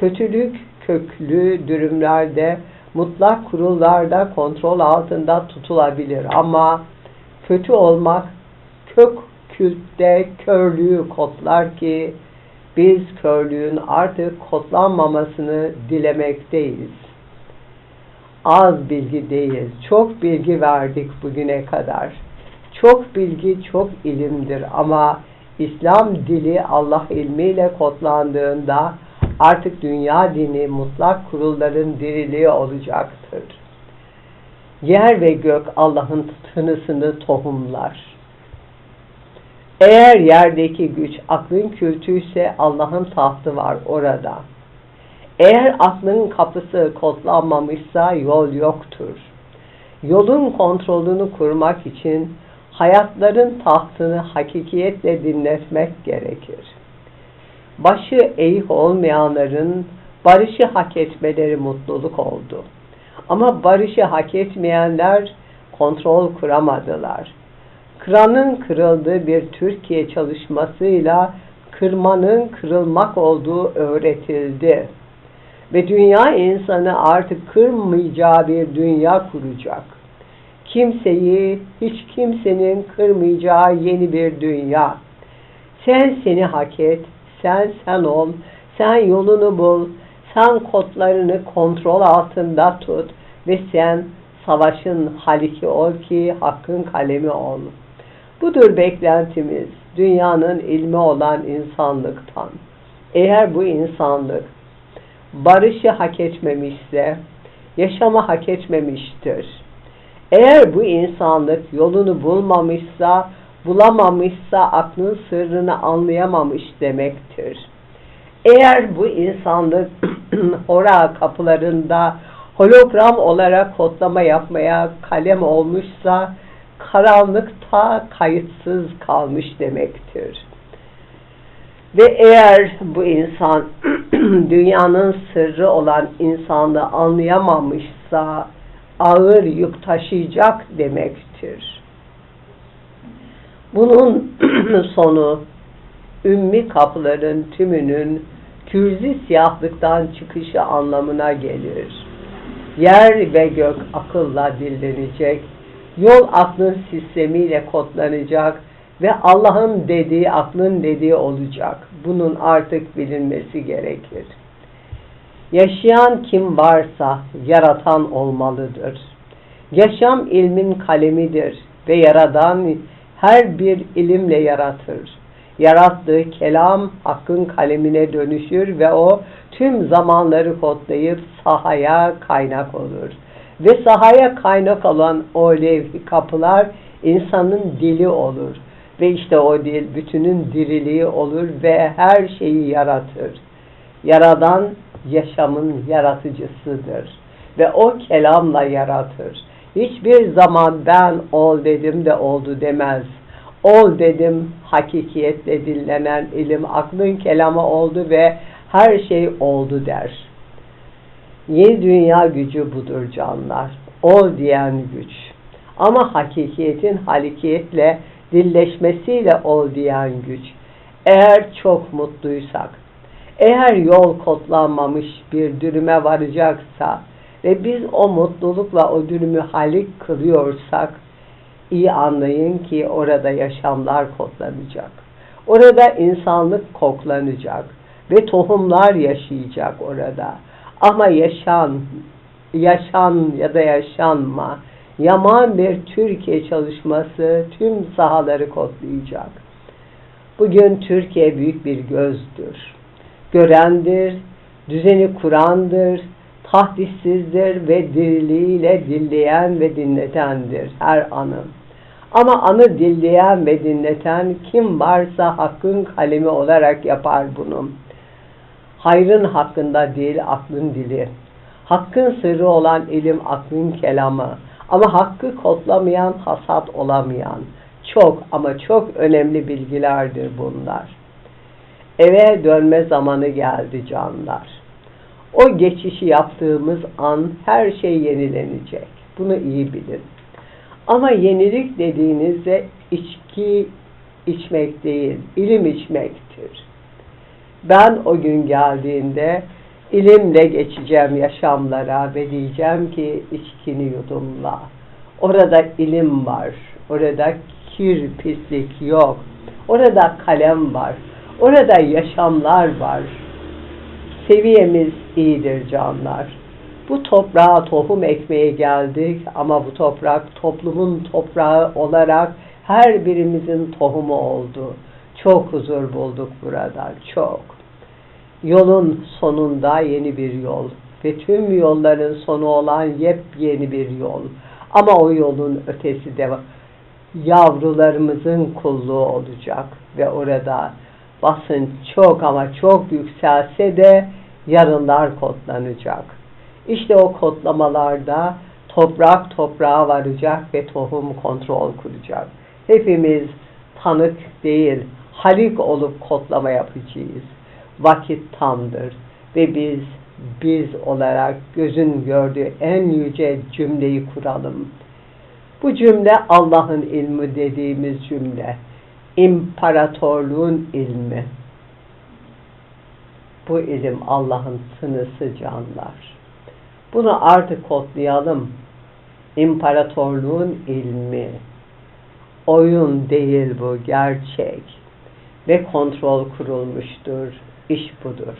Kötülük köklü durumlarda mutlak kurullarda kontrol altında tutulabilir ama kötü olmak kök kültte körlüğü kodlar ki biz körlüğün artık kodlanmamasını dilemekteyiz. Az bilgi değil, çok bilgi verdik bugüne kadar. Çok bilgi çok ilimdir ama İslam dili Allah ilmiyle kodlandığında artık dünya dini mutlak kurulların diriliği olacaktır. Yer ve gök Allah'ın tınısını tohumlar. Eğer yerdeki güç aklın kültüyse Allah'ın tahtı var orada. Eğer aklın kapısı kodlanmamışsa yol yoktur. Yolun kontrolünü kurmak için hayatların tahtını hakikiyetle dinletmek gerekir. Başı eğik olmayanların barışı hak etmeleri mutluluk oldu. Ama barışı hak etmeyenler kontrol kuramadılar. Kıranın kırıldığı bir Türkiye çalışmasıyla kırmanın kırılmak olduğu öğretildi. Ve dünya insanı artık kırmayacağı bir dünya kuracak. Kimseyi, hiç kimsenin kırmayacağı yeni bir dünya. Sen seni hak et, sen sen ol, sen yolunu bul, sen kodlarını kontrol altında tut ve sen savaşın haliki ol ki hakkın kalemi ol. Budur beklentimiz dünyanın ilmi olan insanlıktan. Eğer bu insanlık barışı hak etmemişse, yaşama hak etmemiştir. Eğer bu insanlık yolunu bulmamışsa, bulamamışsa aklın sırrını anlayamamış demektir. Eğer bu insanlık hora kapılarında hologram olarak kodlama yapmaya kalem olmuşsa, karanlıkta kayıtsız kalmış demektir. Ve eğer bu insan dünyanın sırrı olan insanlığı anlayamamışsa ağır yük taşıyacak demektir. Bunun sonu ümmi kapıların tümünün kürzi siyahlıktan çıkışı anlamına gelir. Yer ve gök akılla dillenecek, yol aklın sistemiyle kodlanacak ve Allah'ın dediği aklın dediği olacak. Bunun artık bilinmesi gerekir. Yaşayan kim varsa yaratan olmalıdır. Yaşam ilmin kalemidir ve yaradan her bir ilimle yaratır. Yarattığı kelam hakkın kalemine dönüşür ve o tüm zamanları kodlayıp sahaya kaynak olur. Ve sahaya kaynak olan o levh kapılar insanın dili olur. Ve işte o dil bütünün diriliği olur ve her şeyi yaratır. Yaradan yaşamın yaratıcısıdır. Ve o kelamla yaratır. Hiçbir zaman ben ol dedim de oldu demez. Ol dedim hakikiyetle dinlenen ilim aklın kelamı oldu ve her şey oldu der. Yeni dünya gücü budur canlar. Ol diyen güç. Ama hakikiyetin halikiyetle dilleşmesiyle ol diyen güç. Eğer çok mutluysak, eğer yol kodlanmamış bir dürüme varacaksa ve biz o mutlulukla o dürümü halik kılıyorsak, iyi anlayın ki orada yaşamlar kodlanacak. Orada insanlık koklanacak ve tohumlar yaşayacak orada. Ama yaşan, yaşan ya da yaşanma, yaman bir Türkiye çalışması tüm sahaları kodlayacak. Bugün Türkiye büyük bir gözdür. Görendir, düzeni kurandır, tahdissizdir ve diriliğiyle dilleyen ve dinletendir her anı. Ama anı dilleyen ve dinleten kim varsa hakkın kalemi olarak yapar bunu. Hayrın hakkında değil aklın dili. Hakkın sırrı olan ilim aklın kelamı. Ama hakkı kodlamayan hasat olamayan. Çok ama çok önemli bilgilerdir bunlar. Eve dönme zamanı geldi canlar. O geçişi yaptığımız an her şey yenilenecek. Bunu iyi bilin. Ama yenilik dediğinizde içki içmek değil, ilim içmektir. Ben o gün geldiğinde İlimle geçeceğim yaşamlara ve diyeceğim ki içkini yudumla. Orada ilim var. Orada kir, pislik yok. Orada kalem var. Orada yaşamlar var. Seviyemiz iyidir canlar. Bu toprağa tohum ekmeye geldik ama bu toprak toplumun toprağı olarak her birimizin tohumu oldu. Çok huzur bulduk burada, çok. Yolun sonunda yeni bir yol ve tüm yolların sonu olan yepyeni bir yol. Ama o yolun ötesi de yavrularımızın kulluğu olacak ve orada basınç çok ama çok yükselse de yarınlar kodlanacak. İşte o kodlamalarda toprak toprağa varacak ve tohum kontrol kuracak. Hepimiz tanık değil, halik olup kodlama yapacağız. Vakit tamdır ve biz biz olarak gözün gördüğü en yüce cümleyi kuralım. Bu cümle Allah'ın ilmi dediğimiz cümle. İmparatorluğun ilmi. Bu ilim Allah'ın sınısı canlar. Bunu artık kodlayalım. İmparatorluğun ilmi. Oyun değil bu, gerçek. Ve kontrol kurulmuştur. İş budur.